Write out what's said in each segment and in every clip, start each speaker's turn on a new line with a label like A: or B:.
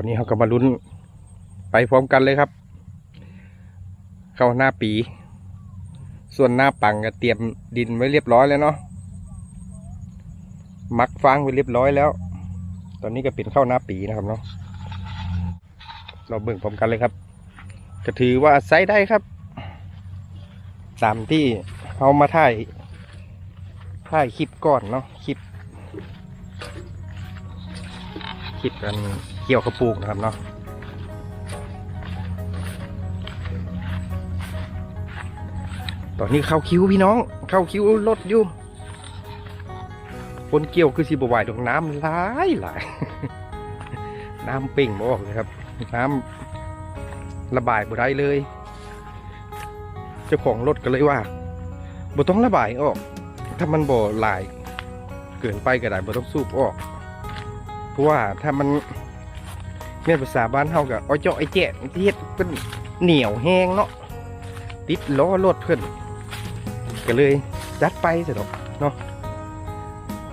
A: ตอนนี้เขาก็มาลุ้นไปพร้อมกันเลยครับ เข้าหน้าปี ส่วนหน้าปังก็เตรียมดินไว้เรียบร้อยแล้วเนาะมักฟางไว้เรียบร้อยแล้ว ตอนนี้ก็เป็นเข้าหน้าปีนะครับเนาะเราเบิ่งพร้อมกันเลยครับ ก็ถือว่าไซส์ได้ครับตามที่เอามาถ่ายถ่ายคลิปก่อนเนาะคลิปคลิปกัน กี่ยวกระปูกนะครับเนาะตอนนี้เข้าคิวพี่น้อง เข้าคิวรถอยู่คนเกี่ยวคือสิบไหวดอกน้ำหลายหลายน้ำเป่งบออกเลยครับ น้ำระบายบ่ได้เลย เจ้าของรถก็เลยว่าบ่ต้องระบายออก ถ้ามันบ่หลาย เกินไปก็ได้บ่ต้องสูบออก เพราะว่าถ้ามัน เรียภาษาบ้านเฮากับอ้อยเจาะไอ้แจ๊ะที่เฮ็ดเป็นเหนียวแห้งเนาะติดล้อรถเพิ่นก็เลยจัดไปสะดอกเนาะ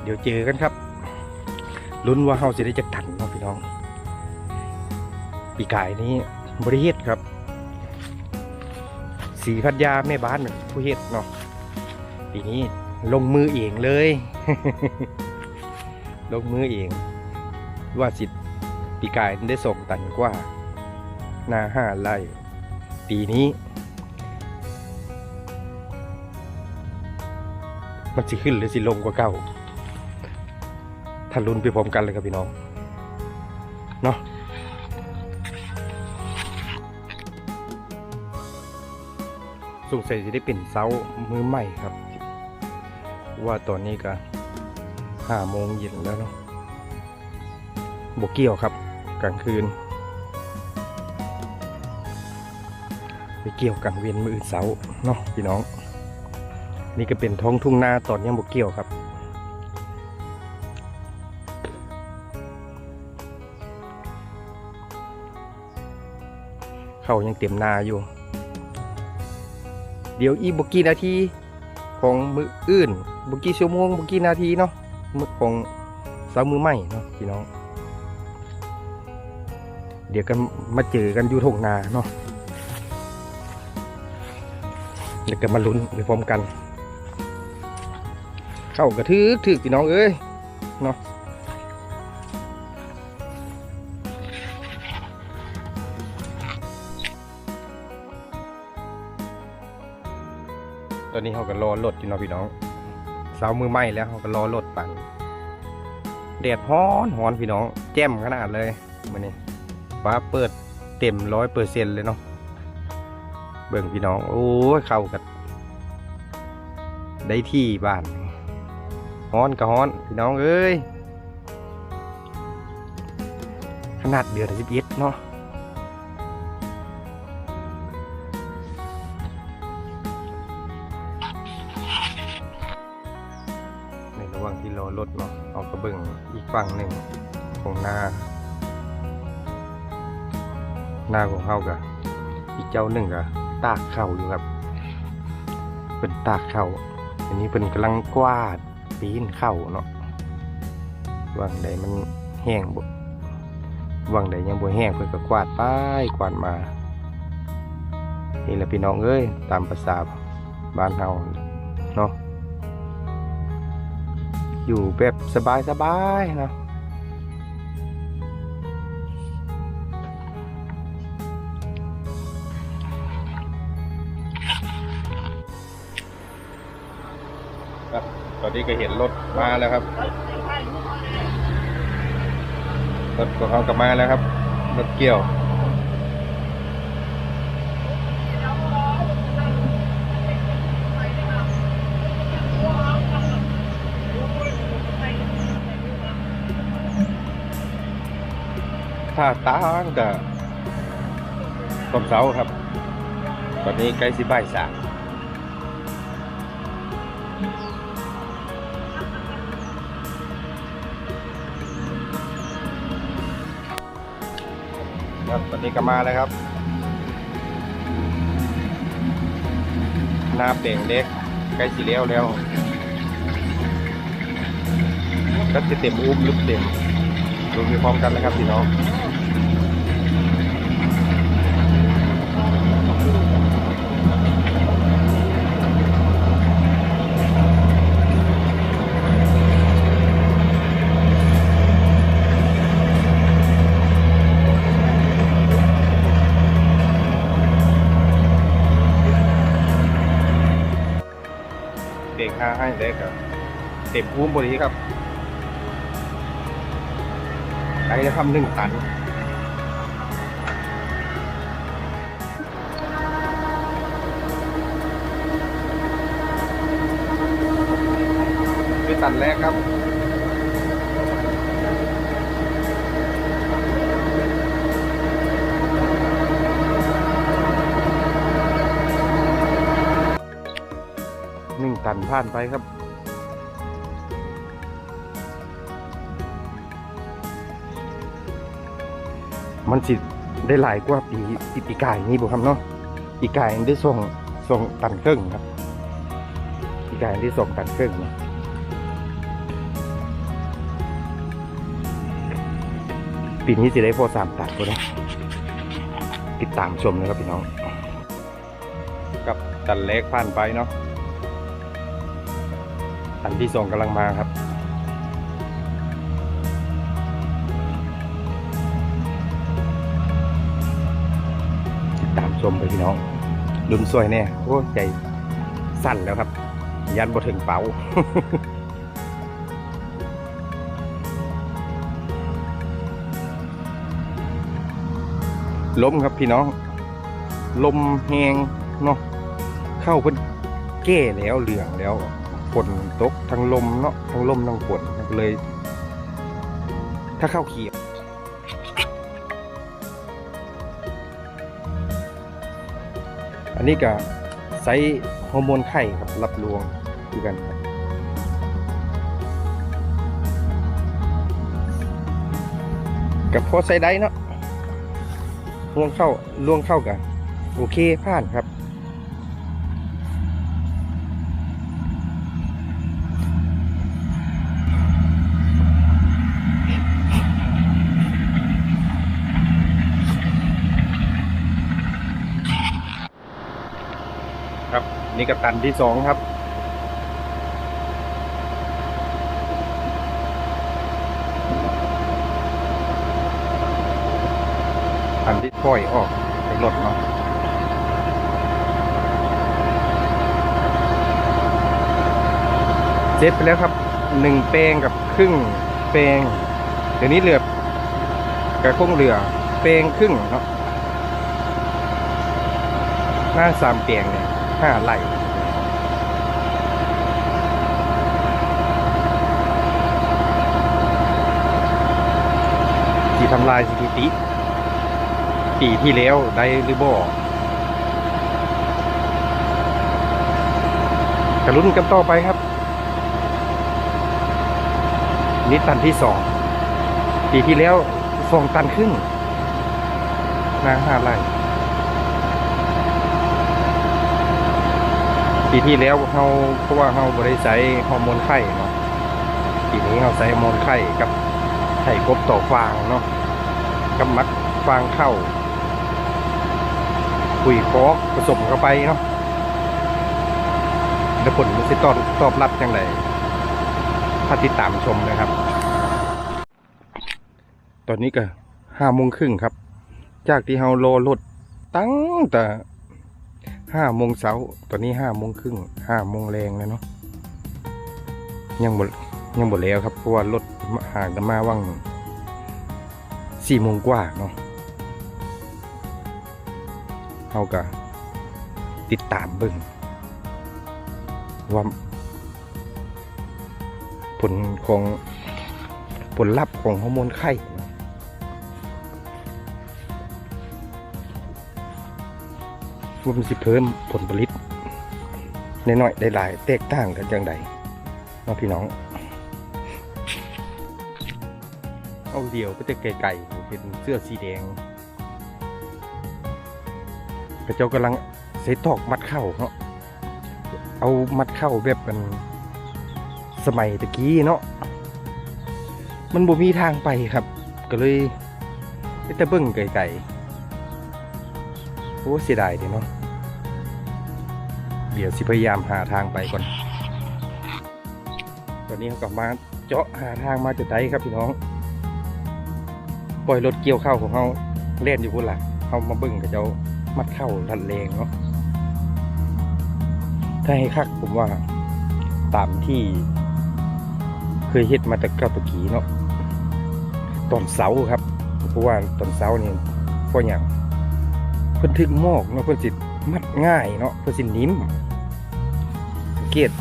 A: เดี๋ยวเจอกันครับลุ้นว่าเฮาสิได้จักตันเนาะพี่น้อง ปีกายนี้บริเฮ็ดครับ สีพัดยาแม่บ้านผู้เฮ็ดเนาะปีนี้ลงมือเองเลย ลงมือเองว่าสิ ปีกายได้ส่งตันกว่า นาห้าไร่ปีนี้ มันสิขึ้นหรือสิลงกว่าเก่าถ้าลุ้นไปพร้อมกันเลยครับพี่น้อง เนาะสงสัยจะได้เป็นเสามือใหม่ครับ ว่าตอนนี้ก็ห้าโมงเย็นแล้วเนาะบกเกี่ยวครับ กลางคืน ไปเกี่ยวกลางเวียนมือเสาเนาะพี่น้อง นี่ก็เป็นท้องทุ่งนาตอนยังบกเกี่ยวครับเขายังเต็มนาอยู่ เดี๋ยวอีบกี่นาทีของมืออื่นบกี่ชั่วโมงบกี่นาทีเนาะมือของเสามือใหม่เนาะพี่น้อง เดี๋ยวกันมาเจอกันอยู่ทงนาเนาะเดี๋ยวกันมาลุ้นไปพร้อมกัน เข้ากระทือถือพี่น้องเอ้ยเนาะตอนนี้เขาก็รอรถอยู่เนาะพี่น้องสาวมือไหม้แล้วเขาก็รอรถปั่นแดดฮ้อนฮ้อนพี่น้อง แจ่มขนาดเลยมันนี้ ฟ้าเปิดเต็มร้อยเปอร์เซ็นเลยเนาะเบิ่งพี่น้องโอ้ยเข้ากันได้ที่บ้านฮ้อนก็ฮ้อนพี่น้องเอ้ยขนาดเดือนสิบเอ็ดเนาะในระหว่างที่รอรถเนาะเอากระเบิ่งอีกฝั่งหนึ่งของนา หน้าของเขากะอีกเจ้าหนึ่งกะตากเข่าอยู่ครับ เป็นตากเข่าอันนี้เป็นกำลังกวาดปีนเข่าเนาะวังใดมันแห้งบวังใดยังบ่แห้งเพิ่นก็กวาดไปกวาดมานี่แหละพี่น้องเอ้ยตามภาษาบ้านเฮาเนาะอยู่แบบสบายๆเนาะ ตอนนี้ก็เห็นรถมาแล้วครับ รถของเขากลับมาแล้วครับ รถเกี่ยว ถ้าตางกับตมเสาครับ ตอนนี้ใกล้สิบ่ายสาม ครับตอนนี้ก็มาแล้วครับ หน้าเปล่งเล็กใกล้สีเลี้ยวแล้วก็จะเต็มอุ้มลึกเต็มดูมีพร้อมกันนะครับพี่น้องาให้เล็กครับเต็มภูมิบริครับไอ้จะทำหนึ่งตันเป็นตันแรกครับ ตันผ่านไปครับ มันสิได้หลายกว่าปีปีปีกายนี่บุครับเนาะปีกายได้ส่งส่งตันครึ่งครับปีกายได้ส่งตันครึ่งเนาะปีนี้จะได้พอสามตันก็ได้ติดตามชมนะครับพี่น้อง กับตันเล็กผ่านไปเนาะันที่สองกำลังมาครับ ติดตามชมไปพี่น้องดุนสวยแน่โอ้ใจสั่นแล้วครับ ยันบ่ถึงเป๋าลมครับพี่น้อง ลมแหงเนาะเข้าเพิ่นแก้แล้วเหลืองแล้ว ฝนตกทั้งลมเนาะทั้งลมทั้งฝนเลย ถ้าเข้าเขียวอันนี้ก็ไซส์ฮอร์โมนไข่ครับรับรวงคือกันครับกับพอใส่ได้เนาะล่วงเข้าล่วงเข้ากัน โอเคผ่านครับ นี่กัตันที่สองครับ ตันที่ปล่อยออกไปรถเนาะเจ็ดไปแล้วครับหนึ่งแปงกับครึ่งแปงเดี๋ยวนี้เหลือกระคงเหลือแปงครึ่งเนาะหน้าสามแปลงเนี่ย ห้าไร่ที่ทำลายสถิติ ปีที่แล้วได้หรือบ่กระลุ้นกันต่อไปครับ นี่ตันที่สองปีที่แล้วสองตันครึ่งนาห้าไร่ ปีที่แล้วเขาเพราะว่าเขาบริใช้ฮอร์โมนไข่เนาะปีนี้เขาใช้ฮอร์โมนไข่กับไข่กบต่อฟางเนาะกับมัดฟางเข้าปุ๋ยคอกผสมเข้าไปเนาะแล้วผลมันจะตอบตอบรับยังไงถ้าติดตามชมนะครับ ตอนนี้ก็ห้าโมงครึ่งครับ จากที่เฮาโลรถตั้งแต่ ห้าโมงเช้าตอนนี้ห้าโมงครึ่งห้าโมงแรงแล้วเนาะยังหมดยังหมดแล้วครับเพราะว่ารถห่างกันมาว่างสี่โมงกว่าเนาะเขาก็ติดตามเบิ่งว่าผลของผลลัพธ์ของฮอร์โมนไข่ ว่ามันสิเพิ่มผลผลิตนน้อยๆได้หลายแตกต่างกันจังใดน้องพี่น้อง เอาเดียวก็จะไก่ๆเป็นเสื้อสีแดงพระเจ้ากำลังใส่ตอกมัดเข้าเนาะเอามัดเข้าแบบมันสมัยตะกี้เนาะมันบ่มีทางไปครับ ก็เลยนี่แต่เบิ่งไกลๆโอ้เสียดายเดีเนาะ เดี๋ยวสิพยายามหาทางไปก่อน ตอนนี้เขากลับมาเจาะหาทางมาจุดใดครับพี่น้อง ปล่อยรถเกี่ยวเข้าวของเขาเล่นอยู่พุ่นละเขามาบิ่งกับเจ้ามัดเข้าลันเลงเนาะ ถ้าให้คักผมว่าตามที่เคยเฮ็ดมาแต่เก้าตะกี้เนาะตอนเสาครับเพราะว่าตอนเสานี่เพราะอย่างเพิ่นถึกหมอกเนาะเพิ่นสิมัดง่ายเนาะเพิ่นสินิ่ม กต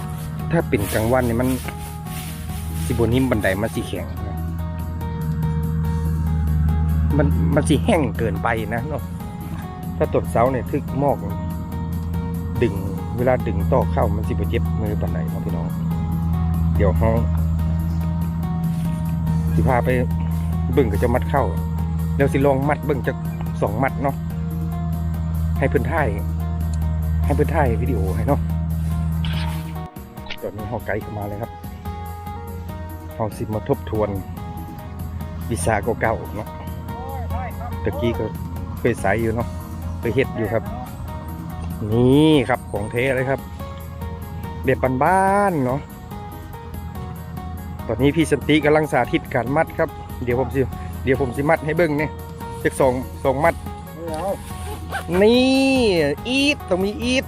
A: ถ้าเป็นกลางวันเนี่ยมันสิบนิ่มบันไดมันสิแข็งมันมันสิแห้งเกินไปนะเนาะถ้าตอนเสาเนี่ยถึกหมอก ดึงเวลาดึงต่อเข้ามันสิบเจ็บมือปานใดเนะพี่น้อง เดี๋ยวเขาสิพาไปเบิ่งกับเจะมัดเข้าเดี๋ยวสิลองมัดเบิ่งจากสองมัดเนาะให้เพื่อนถ่ายให้เพื่อนถ่ายวิดีโอให้เนาะ ตอาไกด์เข้ามาเลยครับเขาสิมาทบทวนวิชาเก่าๆเนาะตะกี้ก็เคยใส่อยู่เนาะเคยเฮ็ดอยู่ครับ นี่ครับของเทเลยครับแบบบ้านๆเนาะตอนนี้พี่สันติกำลังสาธิตการมัดครับ เดี๋ยวผมสิเดี๋ยวผมสิมัดให้เบิ้งเนี่ยจะส่งส่งมัดนี่อีทต้องมีอีท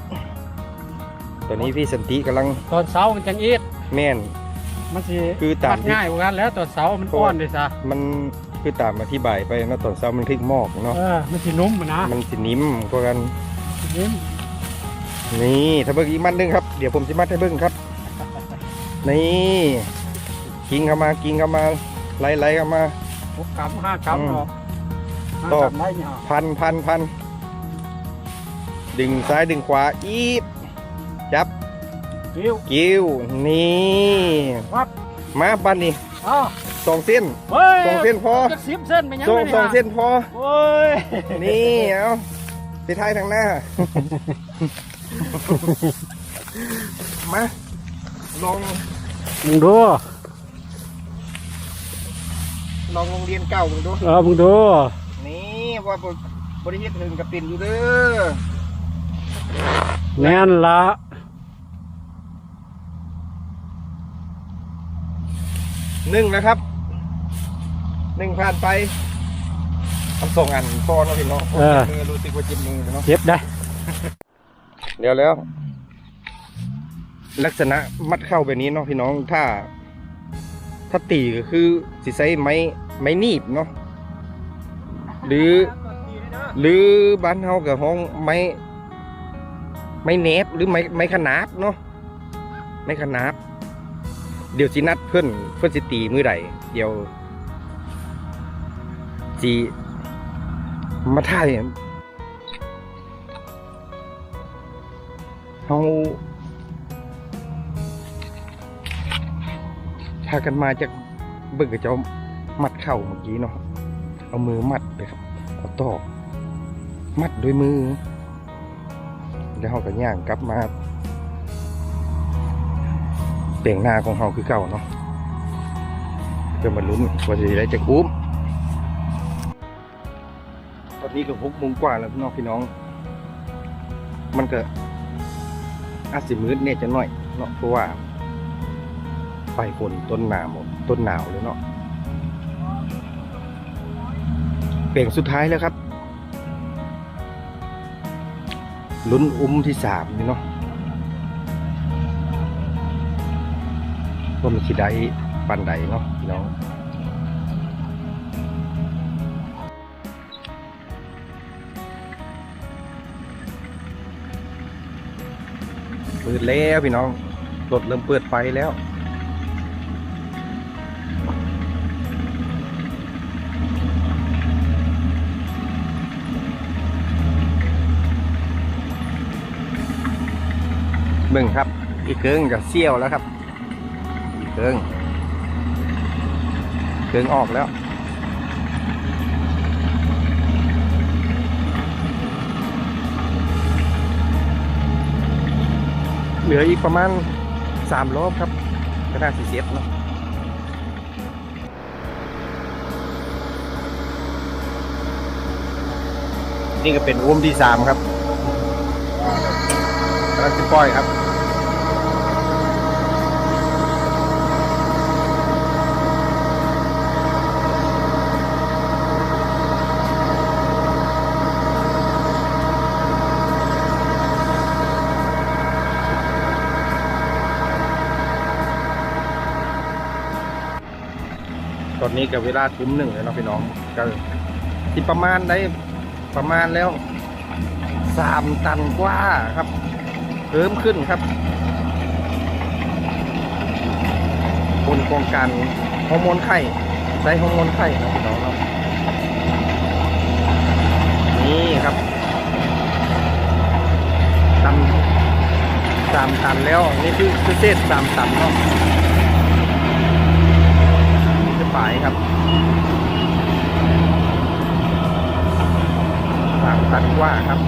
A: ตอนนี้พี่สันติกำลัง
B: ตอนเสาร์มันจังอีด
A: แม่น
B: มันสิ
A: คือตาม
B: มัด
A: ที่
B: ง่ายกว่ากันแล้วตอนเสาร์มันอ่อนเลยซะ
A: มันคือตามอธิบายไปเนาะตอนเช้ามันทึกหมอกเนาะ
B: เออมันสินุ่มอะนะ
A: มันสินิ่มกว่ากัน
B: นิ่ม
A: นี่ถ้าเบิ้งอีกมัดหนึงครับเดี๋ยวผมจะมัดให้เบิ้งครับ นี่กิงเข้ามากิงเข้ามาไล่ไล่เข้ามา
B: หกกำห้าก
A: อืมำ
B: หรอกห้า
A: ตอก
B: กำได้เนี่ย
A: พันพันพันดึงซ้ายดึงขวาอีบ จับ
B: กิ้ว
A: กิ้วนี่
B: วับ
A: มาปันนี่
B: อ้าว
A: สองเส้น
B: เฮ้ย
A: สองเส้นพอ
B: จะสิบเส้นไปยัง
A: สอง
B: ไง
A: สองเส้นพอ
B: โอ้ย
A: นี่เอาไปท้ายทางหน้า มาลอง
B: มึงดู
A: ลองโรงเรียนเก่ามึงดู
B: เออมึงดู
A: นี่ว่าบบริษัทหนึ่งกับปิ่นอยู่เด้อ
B: แน่นละ
A: หนึ่งนะครับหนึ่งผ่านไปทำส่งอันพอเนาะพี่เนาะเจ็บมือรู้สึกว่าเจ็บมือเนาะ
B: เจ็บได้
A: เดี๋ยวแล้ว ลักษณะมัดเข้าแบบนี้เนาะพี่น้องถ้า ถ้าตีก็คือสิใช้ไม้ไม้หนีบเนาะหรือ หรือบ้านเฮากับห้องไม้ไม้เนบหรือไม้ไม้ขนาบเนาะไม้ขนาบ เดี๋ยวสินัดเพื่อนเพื่อนสิตีมือใดเดี๋ยวสิมาท่ายเฮาพากันมาจากเบิ่งกับเจ้ามัดเข่าเมื่อกี้เนาะเอามือมัดไปครับเอาตอกมัดด้วยมือ แล้วเขาก็ย่างกลับมา เปล่งหน้าของเขาคือเก่าเนาะเพื่อมาลุ้นว่าจะได้จะอุ้มตอนนี้ก็หกโมงกว่าแล้วพี่น้องพี่น้อง มันก็อาสิมืดเนี่ยจะหน่อยเนาะเพราะว่าไปฝนต้นหนาวหมดต้นหนาวเลยเนาะเปล่งสุดท้ายแล้วครับลุ้นอุ้มที่สามนี่เนาะ ว่ามันสิได้ปันใดเนาะพี่น้องเปิดแล้วพี่น้องรถเริ่มเปิดไฟแล้วเบิ่งครับ อีกเกิงจะเซี่ยวแล้วครับ เกิงเกิงออกแล้ว เหลืออีกประมาณสามรอบครับก็น่าสิเซ็ตเนาะนี่ก็เป็นวมที่สามครับกำลังจะปล่อยครับ อนนี้กับเวลาทุ่มหนึ่งแล้วเนาะพี่น้องก็ที่ประมาณได้ประมาณแล้วสามตันกว่าครับเพิ่มขึ้นครับบนโครงการฮอร์โมนไข่ใช้ฮอร์โมนไข่นะพี่น้องเนาะนี่ครับตันสามตันแล้วนี่คือคือเศษสามตันเนาะ จะไปครับสางตัดกว่าครับ